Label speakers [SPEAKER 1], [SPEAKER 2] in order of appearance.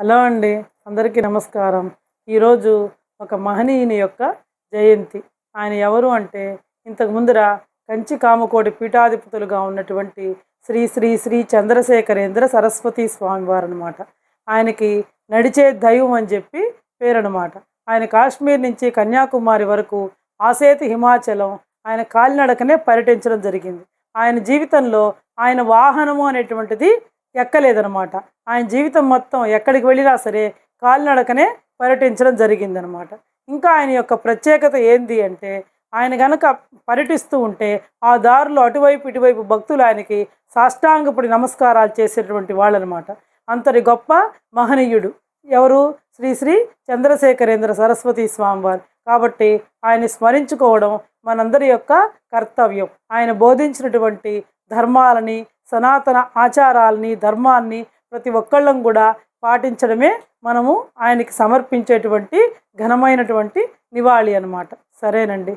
[SPEAKER 1] Hello అండి అందరికీ నమస్కారం. ఈరోజు ఒక మహనీయుని యొక్క జయంతి. ఆయన ఎవరు అంటే ఇంతకు ముందర కంచి కామకోటి పీఠాధిపతులుగా ఉన్నటువంటి శ్రీ శ్రీ శ్రీ చంద్రశేఖరేంద్ర సరస్వతి స్వామివారు అనమాట ఆయనకి నడిచే దైవం అని చెప్పి పేరు అనమాట ఆయన కాశ్మీర్ నుంచి కన్యాకుమారి వరకు ఆసేతి హిమాచలం ఆయన కాలినడకనే పర్యటించడం జరిగింది. ఆయన జీవితంలో ఆయన వాహనము అనేటువంటిది ఎక్కలేదనమాట ఆయన జీవితం మొత్తం ఎక్కడికి వెళ్ళినా సరే కాలినడకనే పర్యటించడం జరిగిందనమాట ఇంకా ఆయన యొక్క ప్రత్యేకత ఏంది అంటే ఆయన గనక పర్యటిస్తూ ఉంటే ఆ దారిలో అటువైపు ఇటువైపు భక్తులు ఆయనకి సాష్టాంగపుడి నమస్కారాలు చేసేటువంటి వాళ్ళనమాట అంతటి గొప్ప మహనీయుడు ఎవరు? శ్రీ శ్రీ చంద్రశేఖరేంద్ర సరస్వతి స్వామివారు. కాబట్టి ఆయన్ని స్మరించుకోవడం మనందరి యొక్క కర్తవ్యం. ఆయన బోధించినటువంటి ధర్మాలని సనాతన ఆచారాల్ని ధర్మాన్ని ప్రతి ఒక్కళ్ళం కూడా పాటించడమే మనము ఆయనకి సమర్పించేటువంటి ఘనమైనటువంటి నివాళి అనమాట సరేనండి.